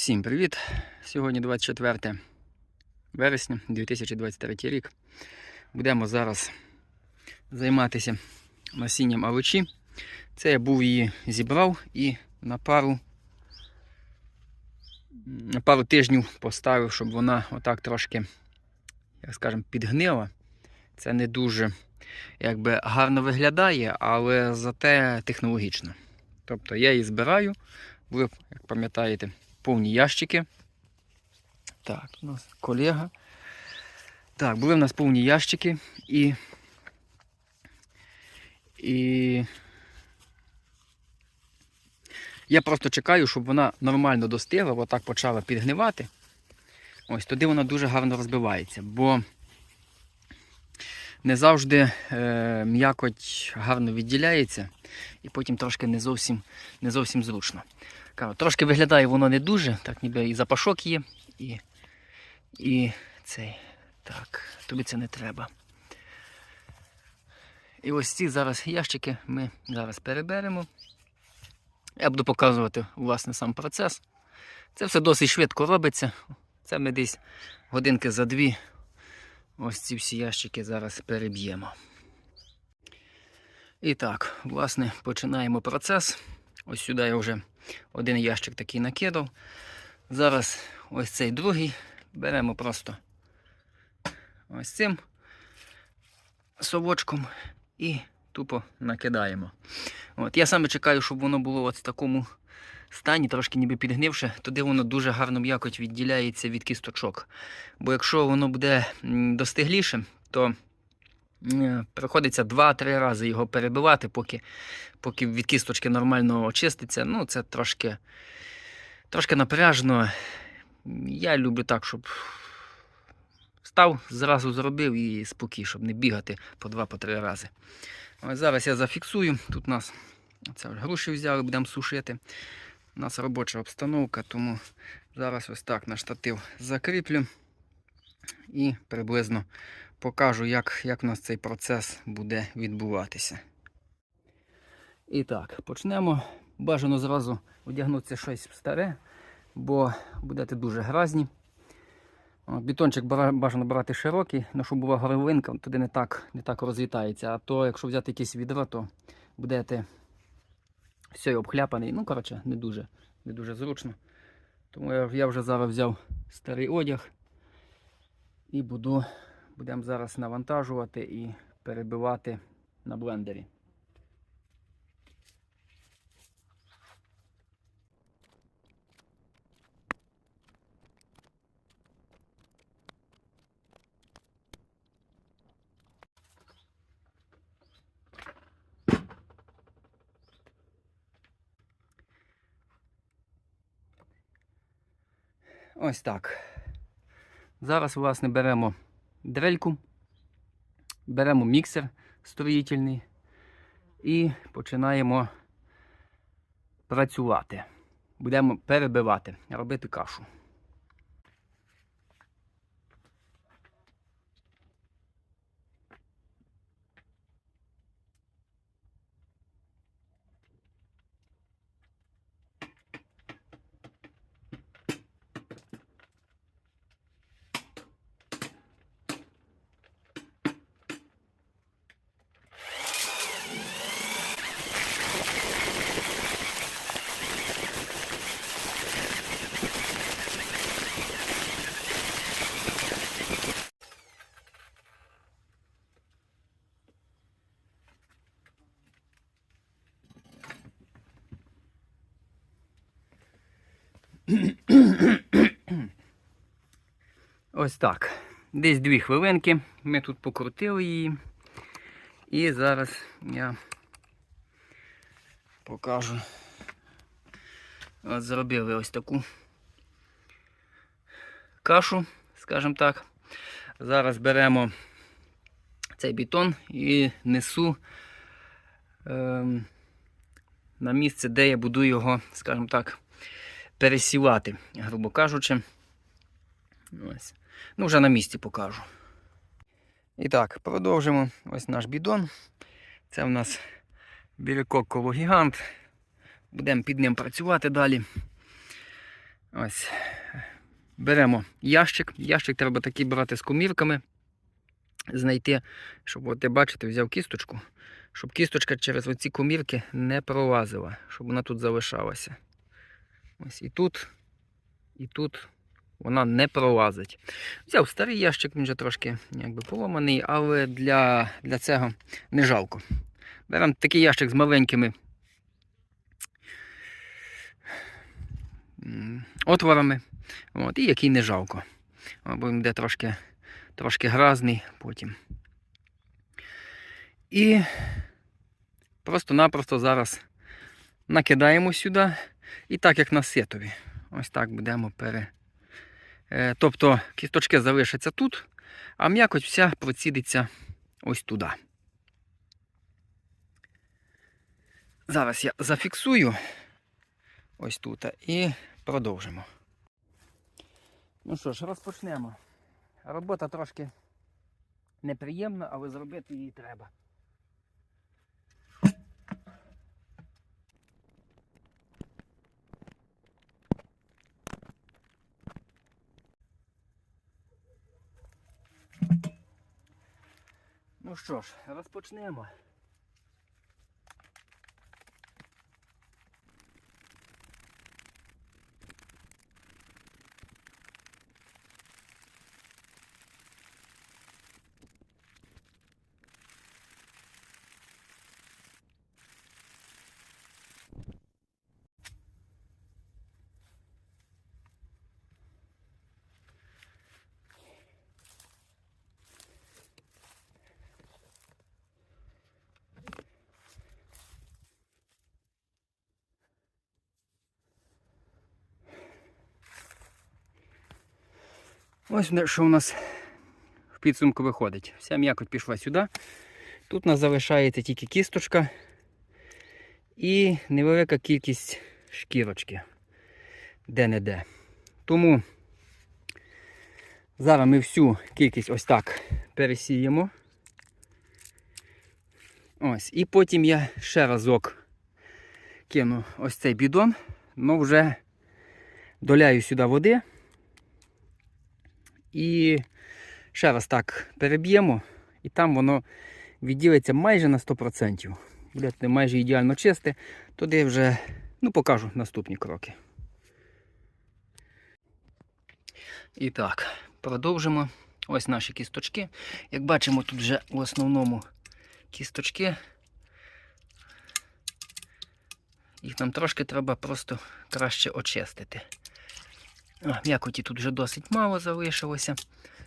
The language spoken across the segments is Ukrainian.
Всім привіт! Сьогодні 24 вересня 2023 рік. Будемо зараз займатися насінням авичі. Це я був її зібрав і на пару, на пару тижнів поставив, щоб вона отак трошки, як скажемо, підгнила. Це не дуже якби, гарно виглядає, але зате технологічно. Тобто я її збираю, ви, як пам'ятаєте, повні ящики. Так, у нас колега. Так, були в нас повні ящики і. І. Я просто чекаю, щоб вона нормально достигла, отак почала підгнивати. Ось тоді вона дуже гарно розбивається, бо не завжди е, м'якоть гарно відділяється, і потім трошки не зовсім, не зовсім зручно. Трошки виглядає воно не дуже, так ніби і запашок є, і, і цей. Так, тобі це не треба. І ось ці зараз ящики ми зараз переберемо. Я буду показувати власне сам процес. Це все досить швидко робиться. Це ми десь годинки за дві. Ось ці всі ящики зараз переб'ємо. І так, власне, починаємо процес. Ось сюди я вже один ящик такий накидав. Зараз ось цей другий беремо просто ось цим совочком і тупо накидаємо. От, Я саме чекаю, щоб воно було от в такому стані, трошки ніби підгнивше, тоді воно дуже гарно м'якоть відділяється від кісточок. Бо якщо воно буде достигліше, то приходиться 2-3 рази його перебивати, поки, поки від кісточки нормально очиститься. Ну, це трошки, трошки напряжно. Я люблю так, щоб став, зразу зробив і спокій, щоб не бігати по 2-3 рази. Ось зараз я зафіксую. Тут у нас це груші взяли, будемо сушити. У нас робоча обстановка, тому зараз ось так на штатив закріплю і приблизно покажу, як, як у нас цей процес буде відбуватися. І так, почнемо. Бажано зразу одягнутися щось старе, бо будете дуже гразні. Бетончик бажано брати широкий, але щоб була горлинка, туди не так, не так розлітається. А то, якщо взяти якесь відро, то будете все обхляпаний. Ну, коротше, не дуже, не дуже зручно. Тому я вже зараз взяв старий одяг і буду, будемо зараз навантажувати і перебивати на блендері. Ось так. Зараз, власне, беремо дрельку, беремо міксер строїтельний і починаємо працювати. Будемо перебивати, робити кашу. Ось так. Десь дві хвилинки. Ми тут покрутили її. І зараз я покажу. От зробили ось таку кашу, скажімо так. Зараз беремо цей бетон і несу ем, на місце, де я буду його, скажімо так, пересівати, грубо кажучи. Ось. Ну, вже на місці покажу. І так, продовжимо ось наш бідон. Це в нас білякок кологігант. Будемо під ним працювати далі. Ось. Беремо ящик. Ящик треба такий брати з кумівками. Знайти, щоб от, бачите, взяв кісточку, щоб кісточка через оці комірки не пролазила, щоб вона тут залишалася. Ось і тут, і тут вона не пролазить. Взяв старий ящик, він вже трошки якби поломаний, але для, для цього не жалко. Беремо такий ящик з маленькими отворами, от, і який не жалко. Бо він буде трошки, трошки гразний потім. І просто-напросто зараз накидаємо сюди. І так, як на сетові. Ось так будемо пере. Е, Тобто кісточки залишаться тут, а м'якоть вся процідиться ось туди. Зараз я зафіксую ось тут і продовжимо. Ну що ж, розпочнемо. Робота трошки неприємна, але зробити її треба. Ну що ж, розпочнемо. Ось що у нас в підсумку виходить. Вся м'якоть пішла сюди. Тут у нас залишається тільки кісточка і невелика кількість шкірочки де-не-де. Тому зараз ми всю кількість ось так пересіємо. Ось. І потім я ще разок кину ось цей бідон, але вже доляю сюди води. І ще раз так переб'ємо, і там воно відділиться майже на 100%. Буде майже ідеально чисте, туди вже ну, покажу наступні кроки. І так, продовжимо. Ось наші кісточки. Як бачимо, тут вже в основному кісточки. Їх нам трошки треба просто краще очистити. А, М'якоті тут вже досить мало залишилося.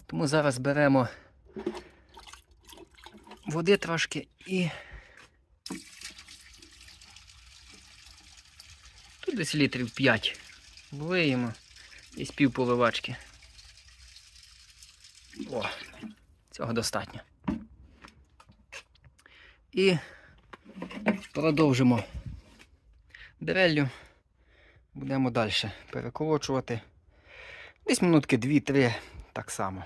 Тому зараз беремо води трошки і тут десь літрів 5 влиємо десь пів поливачки. О, цього достатньо. І продовжимо дреллю. Будемо далі переколочувати. Десь минутки 2-3 так само.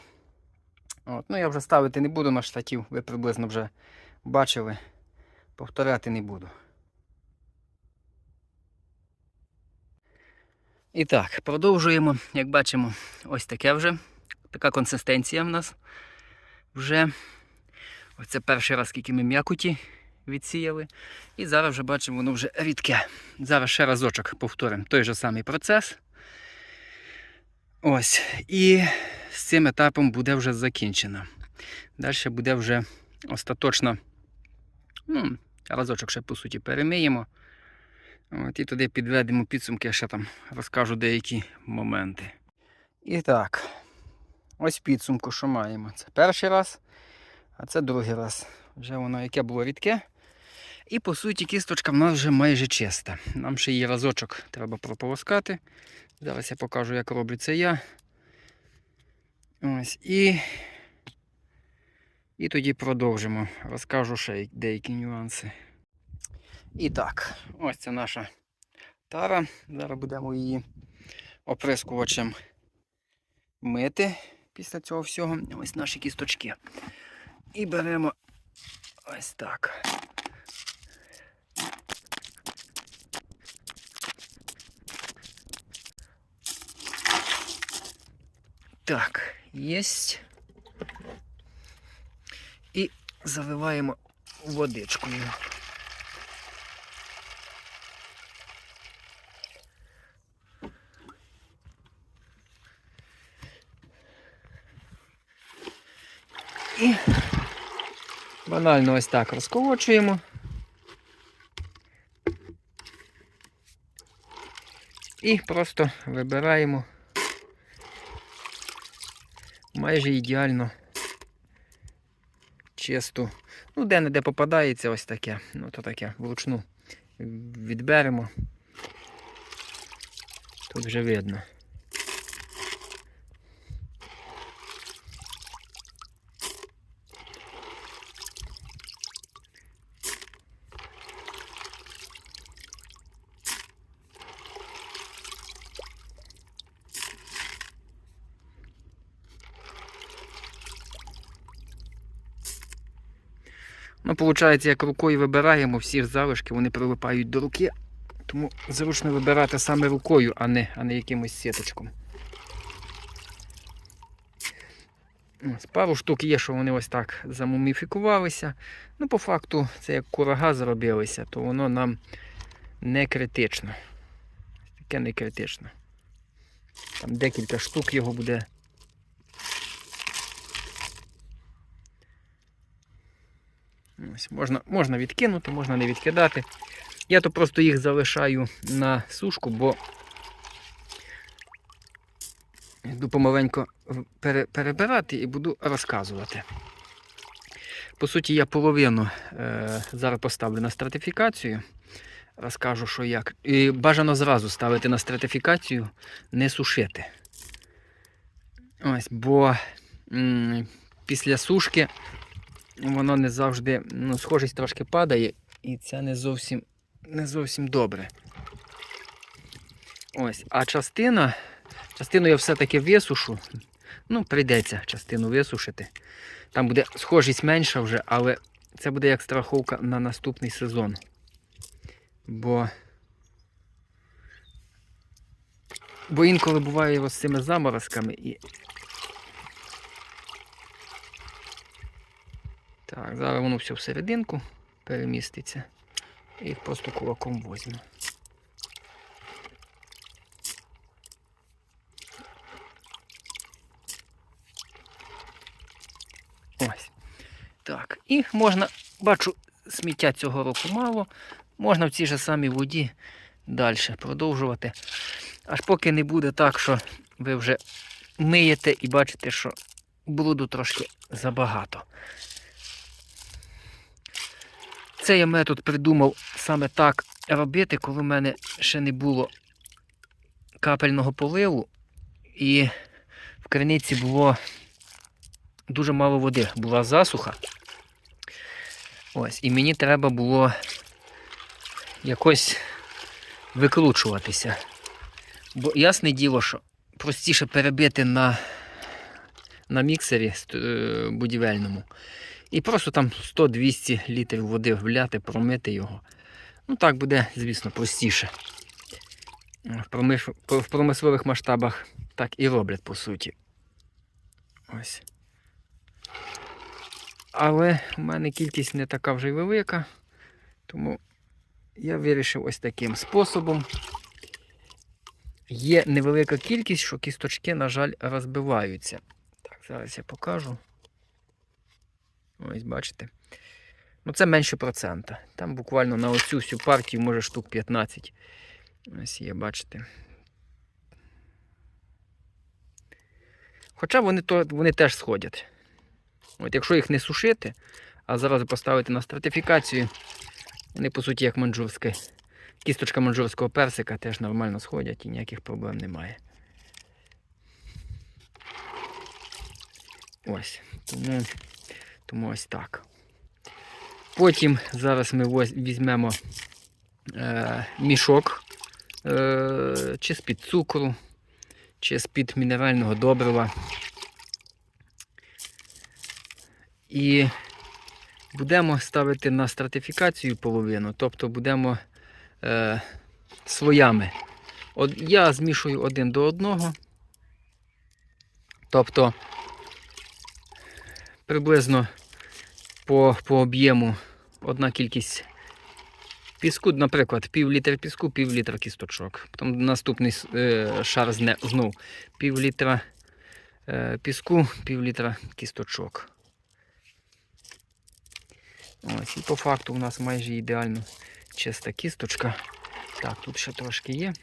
От. Ну, я вже ставити не буду на штатів, ви приблизно вже бачили. Повторяти не буду. І так, продовжуємо. Як бачимо, ось таке вже. Така консистенція в нас вже. Оце перший раз, скільки ми м'якоті відсіяли. І зараз вже бачимо, воно вже рідке. Зараз ще разочок повторимо той же самий процес. Ось. І з цим етапом буде вже закінчено. Далі буде вже остаточно. Ну, разочок ще по суті перемиємо. От, і туди підведемо підсумки, я ще там розкажу деякі моменти. І так, ось підсумку, що маємо. Це перший раз, а це другий раз. Вже воно яке було рідке. І по суті кісточка в нас вже майже чиста. Нам ще її разочок треба прополоскати. Зараз я покажу, як роблю це я. Ось і. І тоді продовжимо. Розкажу ще деякі нюанси. І так, ось це наша тара. Зараз будемо її оприскувачем мити після цього всього. Ось наші кісточки. І беремо ось так. Так, єсть. І заливаємо водичкою. І банально ось так розколочуємо. І просто вибираємо майже ідеально чисту. Ну, де-не-де попадається ось таке. Ну, то таке вручну відберемо. Тут вже видно. Ну, виходить, як рукою вибираємо всі залишки, вони прилипають до руки. Тому зручно вибирати саме рукою, а не, а не якимось сіточком. Ось, пару штук є, що вони ось так замуміфікувалися. Ну, по факту, це як курага зробилися, то воно нам не критично. Таке не критично. Там декілька штук його буде. Ось, можна, можна відкинути, можна не відкидати. Я то просто їх залишаю на сушку, бо йду помаленько перебирати і буду розказувати. По суті, я половину е, зараз поставлю на стратифікацію. Розкажу, що як. І бажано зразу ставити на стратифікацію, не сушити. Ось, бо після сушки воно не завжди, ну, схожість трошки падає, і це не зовсім, не зовсім добре. Ось, а частина, частину я все-таки висушу. Ну, прийдеться частину висушити. Там буде схожість менша вже, але це буде як страховка на наступний сезон. Бо. Бо інколи буває з цими заморозками і. Так, зараз воно все всерединку переміститься. І просто кулаком возьму. Ось. Так, і можна, бачу, сміття цього року мало. Можна в цій же самій воді далі продовжувати. Аж поки не буде так, що ви вже миєте і бачите, що блуду трошки забагато. Цей я метод придумав саме так робити, коли в мене ще не було капельного поливу, і в криниці було дуже мало води, була засуха. Ось, і мені треба було якось викручуватися. Бо ясне діло, що простіше перебити на, на міксері е, будівельному. І просто там 100-200 літрів води вляти, промити його. Ну так буде, звісно, простіше. В, промислових масштабах так і роблять, по суті. Ось. Але в мене кількість не така вже й велика, тому я вирішив ось таким способом. Є невелика кількість, що кісточки, на жаль, розбиваються. Так, зараз я покажу. Ось, бачите. Ну, це менше процента. Там буквально на оцю всю партію може штук 15. Ось є, бачите. Хоча вони то, вони теж сходять. От Якщо їх не сушити, а зараз поставити на стратифікацію, вони, по суті, як манджурська. Кісточка манджурського персика теж нормально сходять і ніяких проблем немає. Ось. Тому, тому ось так. Потім зараз ми візьмемо е, мішок е, чи з-під цукру, чи з-під мінерального добрива. І будемо ставити на стратифікацію половину, тобто будемо е, слоями. От я змішую один до одного. Тобто приблизно по, по об'єму одна кількість піску, наприклад, пів літра піску, пів літра кісточок. Потім наступний е, шар знов пів літра е, піску, пів літра кісточок. Ось, і по факту у нас майже ідеально чиста кісточка. Так, тут ще трошки є.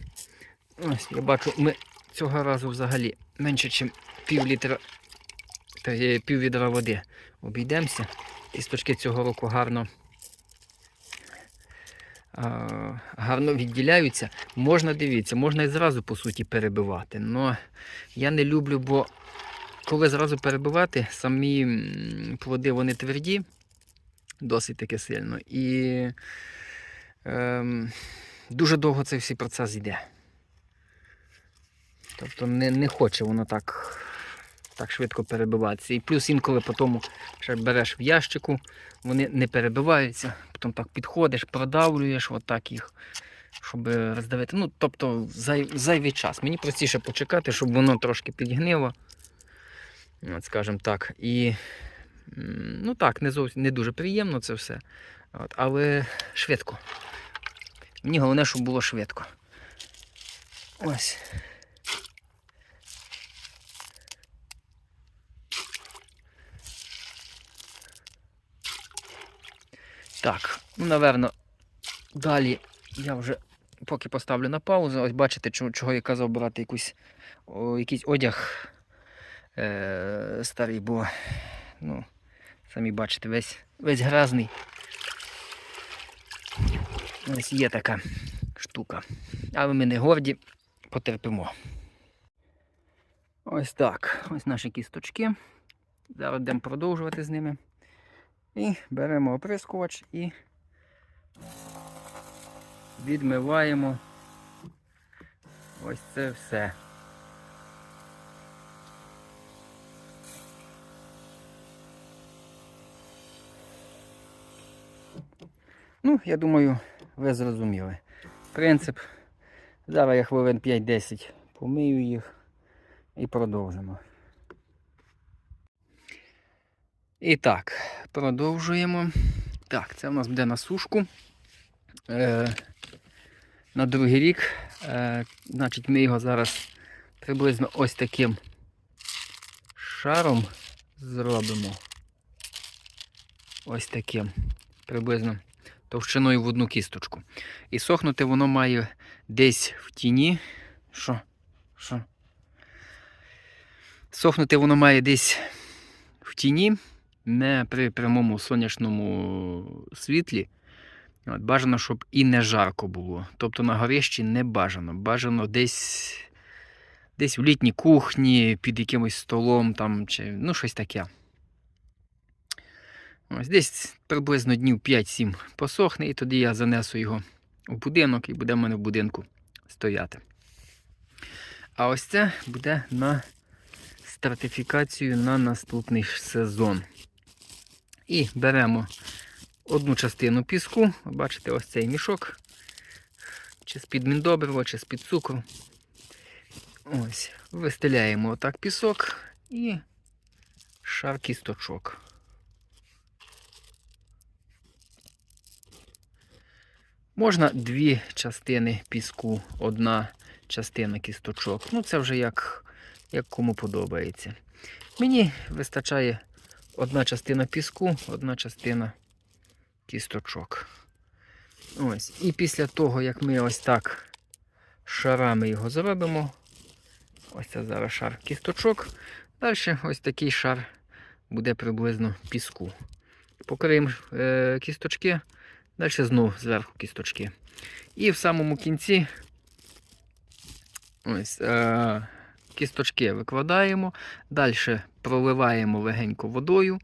Ось, я бачу, ми цього разу взагалі менше, ніж пів літра, пів відра води обійдемося. Кісточки цього року гарно, гарно відділяються. Можна дивіться, можна і зразу по суті перебивати. але я не люблю, бо коли зразу перебивати, самі плоди вони тверді, досить таки сильно. І ем, дуже довго цей всій процес йде. Тобто не, не хоче воно так, так швидко перебиватися. І плюс інколи потім ще береш в ящику, вони не перебиваються, потім так підходиш, продавлюєш отак їх, щоб роздавити. Ну, тобто зай, зайвий час. Мені простіше почекати, щоб воно трошки підгнило. От, скажімо так. І ну так, не зовсім не дуже приємно це все. От, але швидко. Мені головне, щоб було швидко. Ось. Так, ну, напевно, далі я вже поки поставлю на паузу. Ось бачите, чого, я казав брати якусь, о, якийсь одяг е, старий, бо, ну, самі бачите, весь, весь грязний. Ось є така штука. Але ми не горді, потерпимо. Ось так. Ось наші кісточки. Зараз будемо продовжувати з ними. І беремо оприскувач і відмиваємо ось це все. Ну, я думаю, ви зрозуміли. Принцип. Зараз я хвилин 5-10 помию їх і продовжимо. І так, продовжуємо. Так, це у нас буде на сушку. Е, на другий рік. Е, значить, ми його зараз приблизно ось таким шаром зробимо. Ось таким. Приблизно товщиною в одну кісточку. І сохнути воно має десь в тіні. Що? Що? Сохнути воно має десь в тіні не при прямому сонячному світлі. От, Бажано, щоб і не жарко було. Тобто на горищі не бажано. Бажано десь десь в літній кухні, під якимось столом там, чи ну щось таке. Ось Десь приблизно днів 5-7 посохне, і тоді я занесу його в будинок і буде в мене в будинку стояти. А ось це буде на стратифікацію на наступний сезон. І беремо одну частину піску. Бачите, ось цей мішок. Чи з-під міндобрива, чи з-під цукру. Ось. Вистеляємо отак пісок і шар кісточок. Можна дві частини піску, одна частина кісточок. Ну, це вже як, як кому подобається. Мені вистачає одна частина піску, одна частина кісточок. Ось. І після того, як ми ось так шарами його зробимо, ось це зараз шар кісточок. Далі ось такий шар буде приблизно піску. Покриємо е, кісточки, далі знову зверху кісточки. І в самому кінці ось е, кісточки викладаємо, далі проливаємо легенько водою.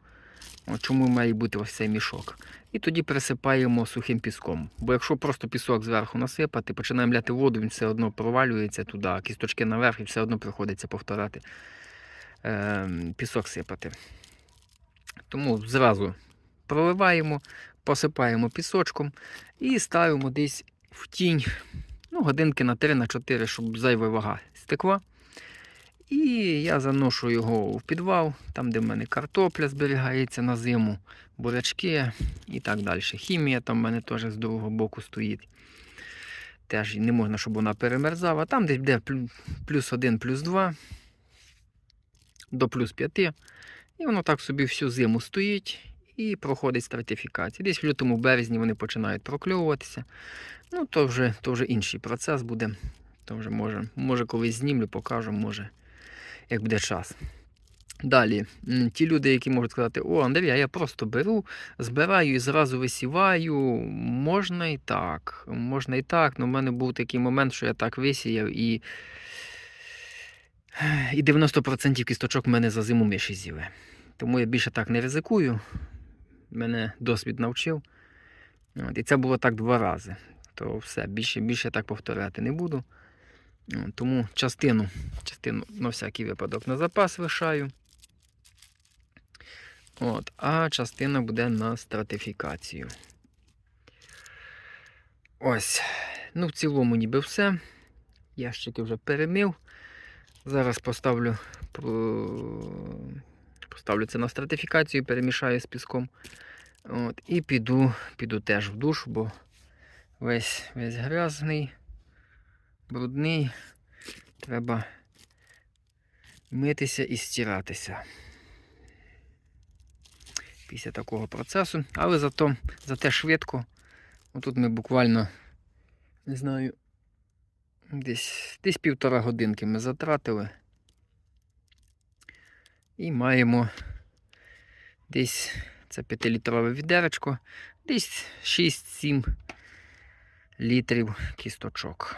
Чому має бути ось цей мішок. І тоді присипаємо сухим піском. Бо якщо просто пісок зверху насипати, починаємо ляти воду, він все одно провалюється туди, кісточки наверх і все одно приходиться повторати е, пісок сипати. Тому зразу проливаємо, посипаємо пісочком і ставимо десь в тінь ну, годинки на 3-4, щоб зайва вага стекла. І я заношу його в підвал, там, де в мене картопля зберігається на зиму, бурячки і так далі. Хімія там в мене теж з другого боку стоїть. Теж не можна, щоб вона перемерзала. Там десь буде плюс 1, плюс 2 до плюс 5. І воно так собі всю зиму стоїть і проходить стратифікацію. Десь в лютому березні вони починають прокльовуватися. Ну, то вже, то вже інший процес буде. То вже може, може колись знімлю, покажу, може, як буде час. Далі, ті люди, які можуть сказати, о, Андрій, а я просто беру, збираю і зразу висіваю. Можна і так. Можна і так. але в мене був такий момент, що я так висіяв і. І 90% кісточок в мене за зиму миші з'їли. Тому я більше так не ризикую. Мене досвід навчив. От, і це було так два рази. То все, більше, більше так повторяти не буду. Тому частину, частину на всякий випадок на запас лишаю. От, а частина буде на стратифікацію. Ось. Ну, в цілому ніби все. Ящики вже перемив. Зараз поставлю, поставлю це на стратифікацію, перемішаю з піском. От, і піду, піду теж в душ, бо весь, весь грязний, брудний. Треба митися і стиратися. Після такого процесу. Але зато, зате швидко. Отут ми буквально, не знаю, десь, десь півтора годинки ми затратили. І маємо десь це 5-літрове відеречко, десь 6-7 літрів кісточок.